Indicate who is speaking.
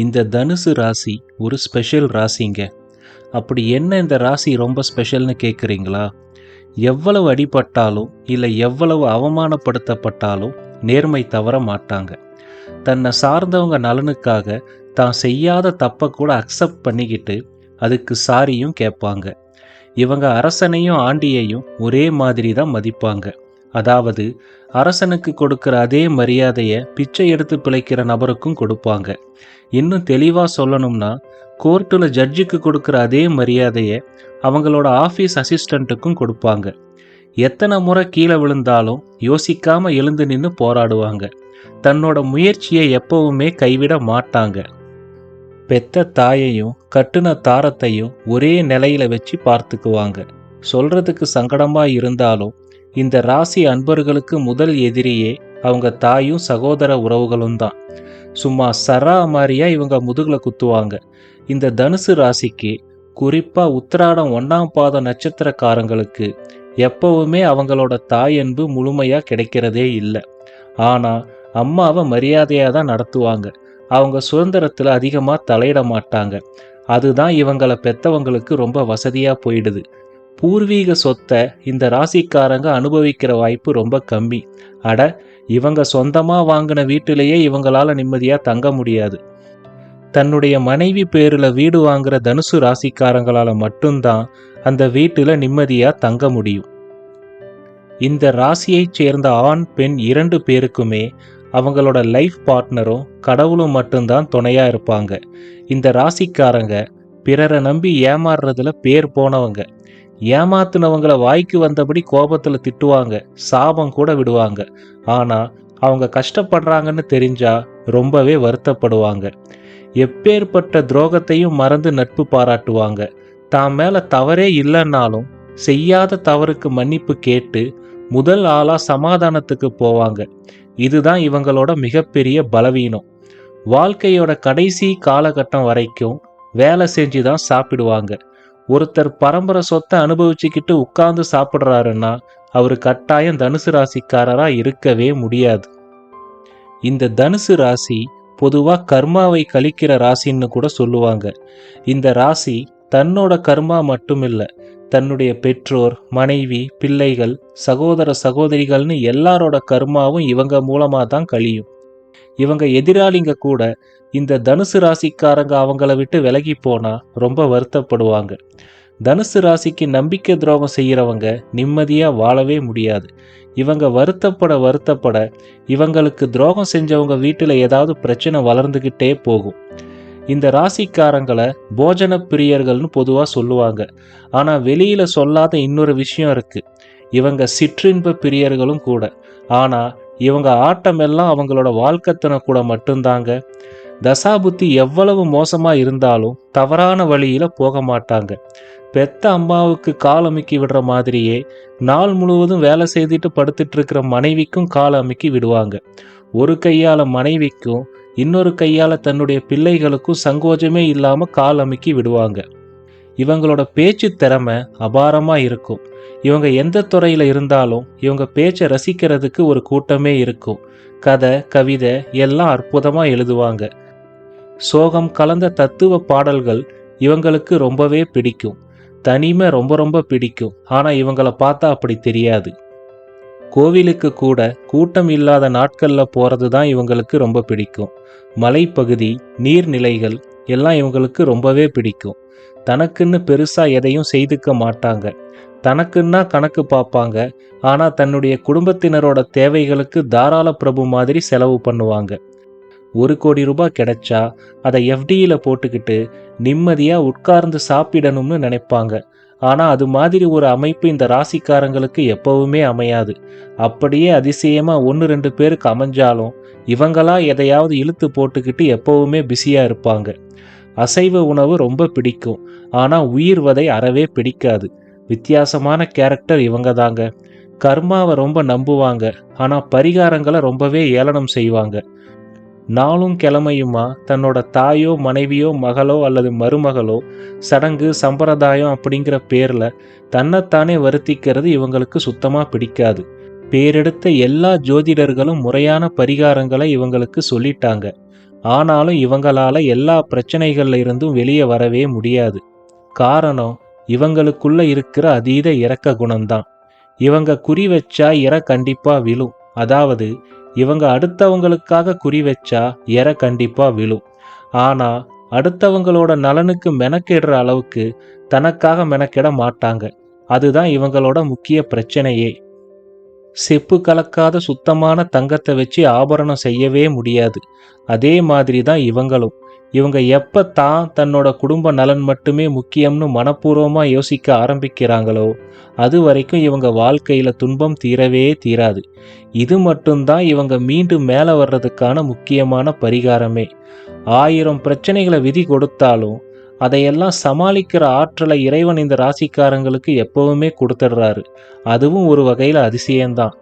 Speaker 1: இந்த தனுசு ராசி ஒரு ஸ்பெஷல் ராசிங்க. அப்படி என்ன இந்த ராசி ரொம்ப ஸ்பெஷல்னு கேட்குறீங்களா எவ்வளவு அடிபட்டாலும் இல்லை எவ்வளவு அவமானப்படுத்தப்பட்டாலும் நேர்மை தவற மாட்டாங்க. தன்னை சார்ந்தவங்க நலனுக்காக தான் செய்யாத தப்பை கூட அக்செப்ட் பண்ணிக்கிட்டு அதுக்கு சாரியும் கேட்பாங்க. இவங்க அரசனையும் ஆண்டியையும் ஒரே மாதிரி தான் மதிப்பாங்க. அதாவது அரசனுக்கு கொடுக்கிற அதே மரியாதையை பிச்சை எடுத்து பிழைக்கிற நபருக்கும் கொடுப்பாங்க. இன்னும் தெளிவாக சொல்லணும்னா கோர்ட்டில் ஜட்ஜுக்கு கொடுக்குற அதே மரியாதையை அவங்களோட ஆஃபீஸ் அசிஸ்டண்ட்டுக்கும் கொடுப்பாங்க. எத்தனை முறை கீழே விழுந்தாலும் யோசிக்காமல் எழுந்து நின்று போராடுவாங்க. தன்னோட முயற்சியை எப்பவுமே கைவிட மாட்டாங்க. பெத்த தாயையும் கட்டுன தாரத்தையும் ஒரே நிலையில வச்சு பார்த்துக்குவாங்க. சொல்றதுக்கு சங்கடமா இருந்தாலும் இந்த ராசி அன்பர்களுக்கு முதல் எதிரியே அவங்க தாயும் சகோதர உறவுகளும் தான். சும்மா சரா மாதிரியா இவங்க முதுகுல குத்துவாங்க. இந்த தனுசு ராசிக்கு குறிப்பா உத்திராடம் ஒன்னாம் பாத நட்சத்திரக்காரங்களுக்கு எப்பவுமே அவங்களோட தாய் அன்பு முழுமையா கிடைக்கிறதே இல்லை. ஆனா அம்மாவை மரியாதையா தான் நடத்துவாங்க. அவங்க சுதந்திரத்துல அதிகமா தலையிட மாட்டாங்க. அதுதான் இவங்களை பெத்தவங்களுக்கு ரொம்ப வசதியா போயிடுது. பூர்வீக சொத்தை இந்த ராசிக்காரங்க அனுபவிக்கிற வாய்ப்பு ரொம்ப கம்மி. அட இவங்க சொந்தமாக வாங்கின வீட்டிலேயே இவங்களால நிம்மதியாக தங்க முடியாது. தன்னுடைய மனைவி பேரில் வீடு வாங்குற தனுசு ராசிக்காரங்களால் மட்டும்தான் அந்த வீட்டில் நிம்மதியாக தங்க முடியும். இந்த ராசியைச் சேர்ந்த ஆண் பெண் இரண்டு பேருக்குமே அவங்களோட லைஃப் பார்ட்னரும் கடவுளும் மட்டும்தான் துணையாக இருப்பாங்க. இந்த ராசிக்காரங்க பிறரை நம்பி ஏமாறுறதுல பேர் போனவங்க. ஏமாத்துனவங்கள வாய்க்கு வந்தபடி கோபத்தில் திட்டுவாங்க சாபம் கூட விடுவாங்க. ஆனால் அவங்க கஷ்டப்படுறாங்கன்னு தெரிஞ்சா ரொம்பவே வருத்தப்படுவாங்க. எப்பேற்பட்ட துரோகத்தையும் மறந்து நட்பு பாராட்டுவாங்க. தான் மேலே தவறே இல்லைன்னாலும் செய்யாத தவறுக்கு மன்னிப்பு கேட்டு முதல் ஆளாக சமாதானத்துக்கு போவாங்க. இதுதான் இவங்களோட மிகப்பெரிய பலவீனம். வாழ்க்கையோட கடைசி காலகட்டம் வரைக்கும் வேலை செஞ்சு தான் சாப்பிடுவாங்க. ஒருத்தர் பரம்பரை சொத்தை அனுபவிச்சுக்கிட்டு உட்கார்ந்து சாப்பிட்றாருன்னா அவர் கட்டாயம் தனுசு ராசிக்காரரா இருக்கவே முடியாது. இந்த தனுசு ராசி பொதுவா கர்மாவை கழிக்கிற ராசின்னு கூட சொல்லுவாங்க. இந்த ராசி தன்னோட கர்மா மட்டும் இல்லை தன்னுடைய பெற்றோர் மனைவி பிள்ளைகள் சகோதர சகோதரிகள்னு எல்லாரோட கர்மாவும் இவங்க மூலமாக தான் கழியும். இவங்க எதிராளிங்க கூட இந்த தனுசு ராசிக்காரங்க அவங்கள விட்டு விலகி போனா ரொம்ப வருத்தப்படுவாங்க. தனுசு ராசிக்கு நம்பிக்கை துரோகம் செய்கிறவங்க நிம்மதியாக வாழவே முடியாது. இவங்க வருத்தப்பட வருத்தப்பட இவங்களுக்கு துரோகம் செஞ்சவங்க வீட்டில் ஏதாவது பிரச்சனை வளர்ந்துக்கிட்டே போகும். இந்த ராசிக்காரங்களை போஜன பிரியர்கள்னு பொதுவாக சொல்லுவாங்க. ஆனால் வெளியில் சொல்லாத இன்னொரு விஷயம் இருக்குது இவங்க சிற்றின்ப பிரியர்களும் கூட. ஆனால் இவங்க ஆட்டமெல்லாம் அவங்களோட வாழ்க்கத்தின கூட மட்டும்தாங்க. தசாபுத்தி எவ்வளவு மோசமாக இருந்தாலும் தவறான வழியில் போக மாட்டாங்க. பெத்த அம்மாவுக்கு கால் அமுக்கி விடுற மாதிரியே நாள் முழுவதும் வேலை செய்துட்டு படுத்துட்டு இருக்கிற மனைவிக்கும் கால் அமுக்கி விடுவாங்க. ஒரு கையால் மனைவிக்கும் இன்னொரு கையால் தன்னுடைய பிள்ளைகளுக்கும் சங்கோஜமே இல்லாமல் கால் அமுக்கி விடுவாங்க. இவங்களோட பேச்சு திறமை அபாரமாக இருக்கும். இவங்க எந்த துறையில் இருந்தாலும் இவங்க பேச்சை ரசிக்கிறதுக்கு ஒரு கூட்டமே இருக்கும். கதை கவிதை எல்லாம் அற்புதமாக எழுதுவாங்க. சோகம் கலந்த தத்துவ பாடல்கள் இவங்களுக்கு ரொம்பவே பிடிக்கும். தனிமை ரொம்ப ரொம்ப பிடிக்கும். ஆனால் இவங்களை பார்த்தா அப்படி தெரியாது. கோவிலுக்கு கூட கூட்டம் இல்லாத நாட்களில் போகிறது தான் இவங்களுக்கு ரொம்ப பிடிக்கும். மலைப்பகுதி நீர்நிலைகள் எல்லாம் இவங்களுக்கு ரொம்பவே பிடிக்கும். தனக்குன்னு பெருசா எதையும் செய்துக்க மாட்டாங்க. தனக்குன்னா கணக்கு பார்ப்பாங்க. ஆனா தன்னுடைய குடும்பத்தினரோட தேவைகளுக்கு தாராள பிரபு மாதிரி செலவு பண்ணுவாங்க. ஒரு கோடி ரூபாய் கிடைச்சா அதை எஃப்டியில் போட்டுக்கிட்டு நிம்மதியாக உட்கார்ந்து சாப்பிடணும்னு நினைப்பாங்க. ஆனால் அது மாதிரி ஒரு அமைப்பு இந்த ராசிக்காரங்களுக்கு எப்பவுமே அமையாது. அப்படியே அதிசயமாக ஒன்று ரெண்டு பேருக்கு அமைஞ்சாலும் இவங்களா எதையாவது இழுத்து போட்டுக்கிட்டு எப்பவுமே பிஸியாக இருப்பாங்க. அசைவ உணவு ரொம்ப பிடிக்கும். ஆனால் உயிர் வதை அறவே பிடிக்காது. வித்தியாசமான கேரக்டர் இவங்க தாங்க கர்மாவை ரொம்ப நம்புவாங்க. ஆனால் பரிகாரங்களை ரொம்பவே ஏளனம் செய்வாங்க. நாளும் கிழமையுமா தன்னோட தாயோ மனைவியோ மகளோ அல்லது மருமகளோ சடங்கு சம்பிரதாயம் அப்படிங்கிற பேரில் தன்னைத்தானே வருத்திக்கிறது இவங்களுக்கு சுத்தமாக பிடிக்காது. பேரெடுத்த எல்லா ஜோதிடர்களும் முறையான பரிகாரங்களை இவங்களுக்கு சொல்லிட்டாங்க. ஆனாலும் இவங்களால எல்லா பிரச்சனைகள்ல இருந்தும் வெளியே வரவே முடியாது. காரணம் இவங்களுக்குள்ள இருக்கிற அதீத இரக்க குணம்தான். இவங்க குறி வச்சா இற கண்டிப்பா விழும். அதாவது இவங்க அடுத்தவங்களுக்காக குறி வச்சா இற கண்டிப்பா விழும். ஆனா அடுத்தவங்களோட நலனுக்கு மெனக்கிடுற அளவுக்கு தனக்காக மெனக்கிட மாட்டாங்க. அதுதான் இவங்களோட முக்கிய பிரச்சனையே. செப்பு கலக்காத சுத்தமான தங்கத்தை வச்சு ஆபரணம் செய்யவே முடியாது. அதே மாதிரி தான் இவங்களும். இவங்க எப்ப தான் தன்னோட குடும்ப நலன் மட்டுமே முக்கியம்னு மனப்பூர்வமாக யோசிக்க ஆரம்பிக்கிறாங்களோ அது வரைக்கும் இவங்க வாழ்க்கையில துன்பம் தீரவே தீராது. இது மட்டும்தான் இவங்க மீண்டும் மேலே வர்றதுக்கான முக்கியமான பரிகாரமே. ஆயிரம் பிரச்சனைகளை விதி கொடுத்தாலும் அதையெல்லாம் சமாளிக்கிற ஆற்றலை இறைவன் இந்த ராசிக்காரங்களுக்கு எப்பவுமே கொடுத்துட்றாரு. அதுவும் ஒரு வகையில் அதிசயம்தான்.